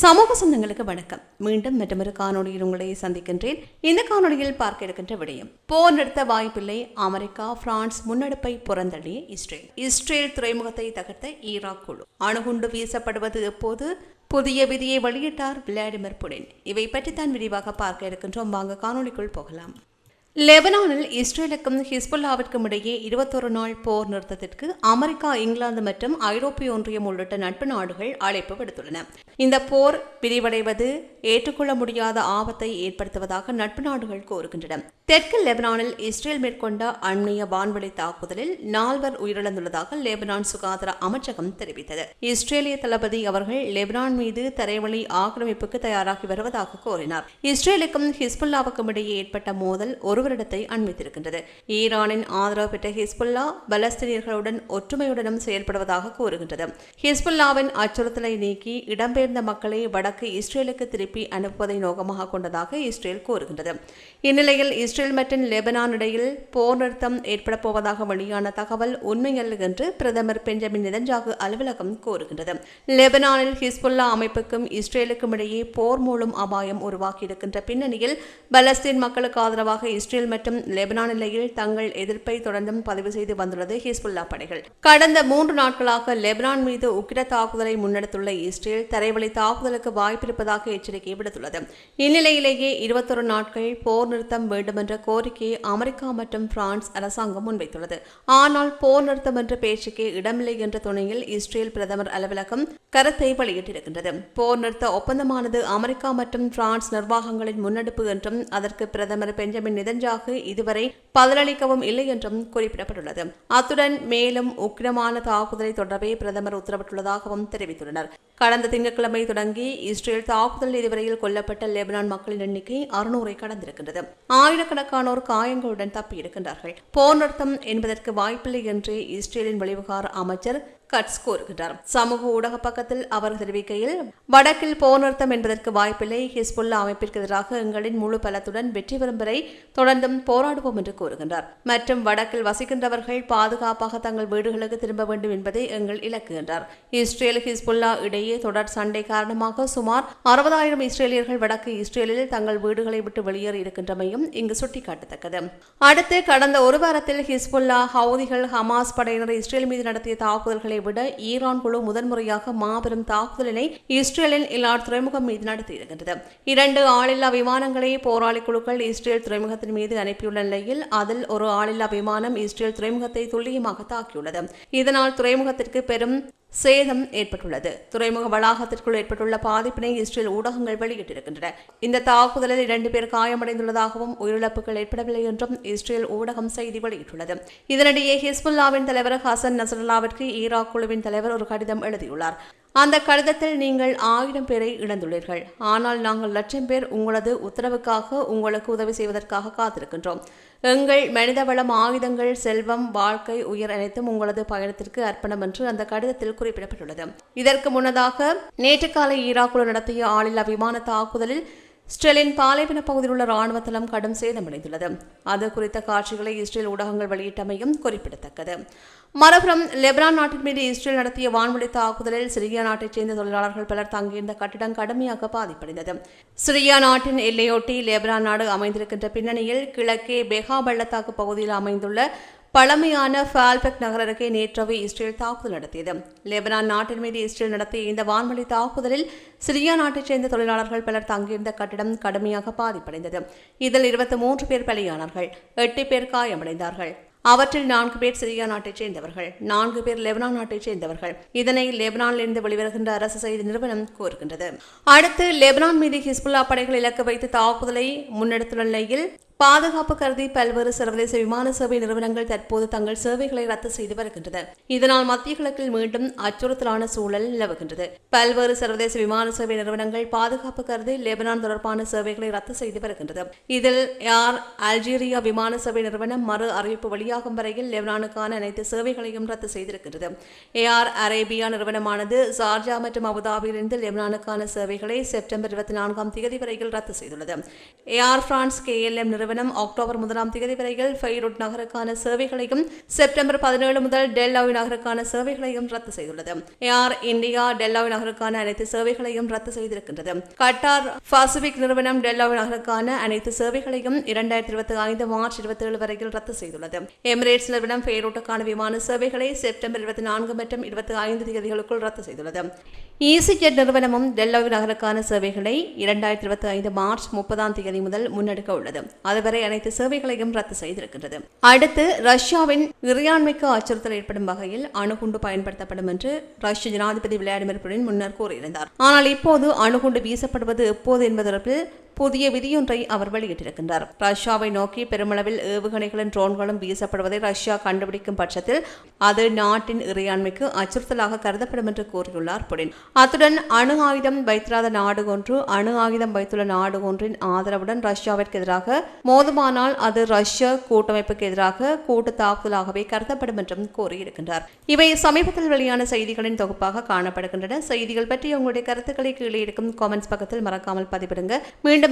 சமூக சொந்தங்களுக்கு வணக்கம். மீண்டும் மற்றொரு காணொளியில் உங்களை சந்திக்கின்றேன். இந்த காணொளியில் பார்க்க இருக்கின்ற விடயம் போர் நிறுத்த வாய்ப்பில்லை. அமெரிக்கா பிரான்ஸ் முன்னெடுப்பை புறந்தள்ளிய இஸ்ரேல். இஸ்ரேல் துறைமுகத்தை தகர்த்த ஈராக் குழு. அணுகுண்டு வீசப்படுவது எப்போது? புதிய விதியை வெளியிட்டார் விளாடிமிர் புடின். இவை பற்றி தான் விரிவாக பார்க்க இருக்கின்றோம். வாங்க காணொளிக்குள் போகலாம். லெபனானில் இஸ்ரேலுக்கும் ஹிஸ்புல்லாவிற்கும் இடையே இருபத்தொரு நாள் போர் நிறுத்தத்திற்கு அமெரிக்கா இங்கிலாந்து மற்றும் ஐரோப்பிய ஒன்றியம் உள்ளிட்ட நட்பு நாடுகள் அழைப்பு விடுத்துள்ளன. இந்த போர் விரிவடைவது ஏற்றுக்கொள்ள முடியாத ஆபத்தை ஏற்படுத்துவதாக நட்பு நாடுகள் கோருகின்றன தெற்கு லெபனானில் இஸ்ரேல் மேற்கொண்ட அண்மைய வான்வெளி தாக்குதலில் நால்வர் உயிரிழந்துள்ளதாக லெபனான் சுகாதார அமைச்சகம் தெரிவித்தது. இஸ்ரேலிய தளபதி அவர்கள் லெபனான் மீது தரைவழி ஆக்கிரமிப்புக்கு தயாராகி வருவதாக கூறினார். இஸ்ரேலுக்கும் ஹிஸ்புல்லாவுக்கும் இடையே ஏற்பட்ட மோதல் ஒரு ஒருவரிடத்தை அண்மித்திருக்கின்றது ஈரானின் ஆதரவு பெற்ற ஹிஸ்புல்லா பலஸ்தீனியர்களுடன் ஒற்றுமையுடனும் செயல்படுவதாக கூறுகின்றது. ஹிஸ்புல்லாவின் அச்சுறுத்தலை நீக்கி இடம்பெயர்ந்த மக்களை வடக்கு இஸ்ரேலுக்கு திருப்பி அனுப்புவதை நோக்கமாக கொண்டதாக இஸ்ரேல் கூறுகின்றது. இந்நிலையில் இஸ்ரேல் மற்றும் லெபனான் இடையில் போர் நிறுத்தம் ஏற்பட போவதாக வெளியான தகவல் உண்மையல்ல என்று பிரதமர் பெஞ்சமின் நிதஞ்சாகு அலுவலகம் கூறுகின்றது. லெபனானில் ஹிஸ்புல்லா அமைப்புக்கும் இஸ்ரேலுக்கும் இடையே போர் மூலம் அபாயம் உருவாக்கியிருக்கின்ற பின்னணியில் பலஸ்தீன் மக்களுக்கு ஆதரவாக இஸ்ரேல் இஸ்ரேல் மற்றும் லெபனான் நிலையில் தங்கள் எதிர்ப்பை தொடர்ந்தும் பதிவு செய்து வந்துள்ளது ஹிஸ்புல்லா படைகள். கடந்த மூன்று நாட்களாக லெபனான் மீது உக்கிர தாக்குதலை முன்னெடுத்துள்ள இஸ்ரேல் தரைவழி தாக்குதலுக்கு வாய்ப்பிருப்பதாக எச்சரிக்கை விடுத்துள்ளது. இந்நிலையிலேயே இருபத்தொரு நாட்கள் போர் நிறுத்தம் வேண்டுமென்ற கோரிக்கையை அமெரிக்கா மற்றும் பிரான்ஸ் அரசாங்கம் முன்வைத்துள்ளது. ஆனால் போர் நிறுத்தம் என்ற பேச்சுக்கே இடமில்லை என்ற துணையில் இஸ்ரேல் பிரதமர் அலுவலகம் கருத்தை வெளியிட்டிருக்கின்றது. போர் நிறுத்த ஒப்பந்தமானது அமெரிக்கா மற்றும் பிரான்ஸ் நிர்வாகங்களின் முன்னெடுப்பு என்றும் அதற்கு பிரதமர் பெஞ்சமின் நிதன் நிதஞ்சாகு இதுவரை பதிலளிக்கவும் இல்லை என்றும் குறிப்பிடப்பட்டுள்ளது. அத்துடன் மேலும் உக்கிரமான தாக்குதலை தொடரவே பிரதமர் உத்தரவிட்டுள்ளதாகவும் தெரிவித்துள்ளனர். கடந்த திங்கட்கிழமை தொடங்கி இஸ்ரேல் தாக்குதல் இதுவரையில் கொல்லப்பட்ட லெபனான் மக்களின் எண்ணிக்கை அறுநூறை கடந்திருக்கின்றது. ஆயிரக்கணக்கானோர் காயங்களுடன் தப்பியிருக்கின்றார்கள். போர் நிறுத்தம் என்பதற்கு வாய்ப்பில்லை என்று இஸ்ரேலின் வெளிவிகார அமைச்சர் கட்ஸ் கூறுகின்றார். சமூக ஊடக பக்கத்தில் அவர் தெரிவிக்கையில் வடக்கில் போர் நிறுத்தம் என்பதற்கு வாய்ப்பில்லை. ஹிஸ்புல்லா அமைப்பிற்கு எதிராக எங்களின் முழு பலத்துடன் வெற்றி பெறும் வரை தொடர்ந்தும் போராடுவோம் என்று கூறுகின்றார். மற்றும் வடக்கில் வசிக்கின்றவர்கள் பாதுகாப்பாக தங்கள் வீடுகளுக்கு திரும்ப வேண்டும் என்பதே எங்கள் இலக்கு என்றார் இஸ்ரேல் ஹிஸ்புல்லா இடையே தொடர் சண்டை காரணமாக சுமார் அறுபதாயிரம் இஸ்ரேலியர்கள் வடக்கு இஸ்ரேலில் தங்கள் வீடுகளை விட்டு வெளியேறி இருக்கின்றமையும் இங்கு சுட்டிக்காட்டத்தக்கது. அடுத்து கடந்த ஒரு வாரத்தில் ஹிஸ்புல்லா ஹவுதிகள் ஹமாஸ் படையினர் இஸ்ரேல் மீது நடத்திய தாக்குதல்களை விட ஈரான் குழு முதன்முறையாக மாபெரும் தாக்குதலினை இஸ்ரேலின் இலாட் துறைமுகம் மீது நடத்தியிருக்கின்றது. இரண்டு ஆளில்லா விமானங்களை போராளி குழுக்கள் இஸ்ரேல் துறைமுகத்தின் மீது அனுப்பியுள்ள நிலையில் அதில் ஒரு ஆளில்லா விமானம் இஸ்ரேல் துறைமுகத்தை துல்லியமாக தாக்கியுள்ளது. இதனால் துறைமுகத்திற்கு பெரும் சேதம் ஏற்பட்டுள்ளது. துறைமுக வளாகத்திற்குள் ஏற்பட்டுள்ள பாதிப்பினை இஸ்ரேல் ஊடகங்கள் வெளியிட்டிருக்கின்றன. இந்த தாக்குதலில் இரண்டு பேர் காயமடைந்துள்ளதாகவும் உயிரிழப்புகள் ஏற்படவில்லை என்றும் இஸ்ரேல் ஊடகம் செய்தி வெளியிட்டுள்ளது. இதனிடையே ஹிஸ்புல்லாவின் தலைவர் ஹசன் நசரல்லாவிற்கு ஈராக் குழுவின் தலைவர் ஒரு கடிதம் எழுதியுள்ளார். அந்த கடிதத்தில் நீங்கள் ஆயிரம் பேரை இழந்துள்ளீர்கள். ஆனால் நாங்கள் லட்சம் பேர் உங்களது உத்தரவுக்காக உங்களுக்கு உதவி செய்வதற்காக காத்திருக்கின்றோம். எங்கள் மனிதவளம் ஆயுதங்கள் செல்வம் வாழ்க்கை உயிர் அனைத்தும் உங்களது பயணத்திற்கு அர்ப்பணம் என்று அந்த கடிதத்தில் குறிப்பிடப்பட்டுள்ளது. இதற்கு முன்னதாக நேற்று காலை ஈராக்குழு நடத்திய ஆளில்லா விமான தாக்குதலில் இஸ்ரேலின் பாலைவன பகுதியில் உள்ள ராணுவ தளம் கடும் சேதமடைந்துள்ளது. அது குறித்த காட்சிகளை இஸ்ரேல் ஊடகங்கள் வெளியிட்டமையும் குறிப்பிடத்தக்கது. மறுபுறம் லெபனான் நாட்டின் மீது இஸ்ரேல் நடத்திய வான்வழி தாக்குதலில் சிரியா நாட்டைச் சேர்ந்த தொழிலாளர்கள் பலர் தங்கியிருந்த கட்டிடம் கடுமையாக பாதிப்படைந்தது. சிரியா நாட்டின் எல்லையொட்டி லெபனான் நாடு அமைந்திருக்கின்ற பின்னணியில் கிழக்கே பெகா பள்ளத்தாக்கு பகுதியில் அமைந்துள்ள பழமையான ஃபால்பெக் நகர் அருகே நேற்றவை இஸ்ரேல் தாக்குதல் நடத்தியது. லெபனான் நாட்டின் மீது இஸ்ரேல் நடத்திய இந்த வான்வழி தாக்குதலில் சிரியா நாட்டைச் சேர்ந்த தொழிலாளர்கள் பலர் தங்கியிருந்த கட்டிடம் கடுமையாக பாதிப்படைந்தது. இதில் இருபத்தி மூன்று பேர் பலியானார்கள் எட்டு பேர் காயமடைந்தார்கள். அவற்றில் நான்கு பேர் சிரியா நாட்டைச் சேர்ந்தவர்கள் நான்கு பேர் லெபனான் நாட்டைச் சேர்ந்தவர்கள். இதனை லெபனானிலிருந்து வெளிவருகின்ற அரசு செய்தி நிறுவனம் கூறுகின்றது. அடுத்து லெபனான் மீது ஹிஸ்புல்லா படைகள் இலக்கு வைத்து தாக்குதலை முன்னெடுத்துள்ள நிலையில் பாதுகாப்பு கருதி பல்வேறு சர்வதேச விமான சேவை நிறுவனங்கள் தற்போது தங்கள் சேவைகளை ரத்து செய்து வருகின்றன இதனால் மத்திய கிழக்கில் மீண்டும் அச்சுறுத்தலான சூழல் நிலவுகின்றது. பல்வேறு சர்வதேச விமான சேவை நிறுவனங்கள் பாதுகாப்பு கருதி லெபனான் தொடர்பான சேவைகளை ரத்து செய்து வருகின்றது. இதில் ஏர் அல்ஜீரியா விமான சேவை நிறுவனம் மறு அறிவிப்பு வெளியாகும் வரையில் லெபனானுக்கான அனைத்து சேவைகளையும் ரத்து செய்திருக்கிறது ஏஆர் அரேபியா நிறுவனமானது சார்ஜா மற்றும் அபுதாபியிலிருந்து லெபனானுக்கான சேவைகளை செப்டம்பர் இருபத்தி நான்காம் தேதி வரையில் ரத்து செய்துள்ளது. ஏஆர் பிரான்ஸ் கேஎல்எம் நிறுவனம் நிறுவனம் அக்டோபர் முதலாம் தேதி வரையில் ஃபெய்ரூட் நகருக்கான சேவைகளையும் செப்டம்பர் பதினேழு முதல் டெல்லாவி நகருக்கான சேவைகளையும் ரத்து செய்துள்ளது. ஏர் இந்தியா டெல்லாவி நகருக்கான அனைத்து சேவைகளையும் ரத்து செய்திருக்கின்றது. கட்டார் பசிபிக் நிறுவனம் டெல்லாவி நகருக்கான அனைத்து சேவைகளையும் இரண்டாயிரத்தி இருபத்தி ஐந்து மார்ச் இருபத்தி ஏழு வரையில் ரத்து செய்துள்ளது. எமிரேட்ஸ் நிறுவனம் ஃபெய்ரூட்டுக்கான விமான சேவைகளை செப்டம்பர் இருபத்தி நான்கு மற்றும் இருபத்தி ஐந்து தேதிகளுக்குள் ரத்து செய்துள்ளது. ஈசிஜெட் நிறுவனமும் டெல்லாவி நகருக்கான சேவைகளை இரண்டாயிரத்தி இருபத்தி ஐந்து மார்ச் முப்பதாம் தேதி முதல் முன்னெடுக்க உள்ளது. அதுவரை அனைத்து சேவைகளையும் ரத்து செய்திருக்கின்றது. அடுத்து ரஷ்யாவின் இறையாண்மைக்கு அச்சுறுத்தல் ஏற்படும் வகையில் அணுகுண்டு பயன்படுத்தப்படும் என்று ரஷ்ய ஜனாதிபதி விளாடிமிர் புடின் முன்னர் கூறியிருந்தார். ஆனால் இப்போது அணுகுண்டு வீசப்படுவது எப்போது என்பதற்கு புதிய விதியொன்றை அவர் வெளியிட்டிருக்கின்றார். ரஷ்யாவை நோக்கி பெருமளவில் ஏவுகணைகளும் ட்ரோன்களும் வீசப்படுவதை ரஷ்யா கண்டுபிடிக்கும் பட்சத்தில் அது நாட்டின் இறையாண்மைக்கு அச்சுறுத்தலாக கருதப்படும் என்று கூறியுள்ளார் புடின். அத்துடன் அணு ஆயுதம் வைத்திராத நாடு ஒன்று அணு ஆயுதம் வைத்துள்ள நாடு ஒன்றின் ஆதரவுடன் ரஷ்யாவிற்கு எதிராக மோதுமானால் அது ரஷ்ய கூட்டமைப்புக்கு எதிராக கூட்டு தாக்குதலாகவே கருதப்படும் என்றும் கூறியிருக்கின்றார். இவை சமீபத்தில் வெளியான செய்திகளின் தொகுப்பாக காணப்படுகின்றன. செய்திகள் பற்றி உங்களுடைய கருத்துக்களை கீழே இருக்கும் காமெண்ட்ஸ் பக்கத்தில் மறக்காமல் பதிவிடுங்க. மீண்டும்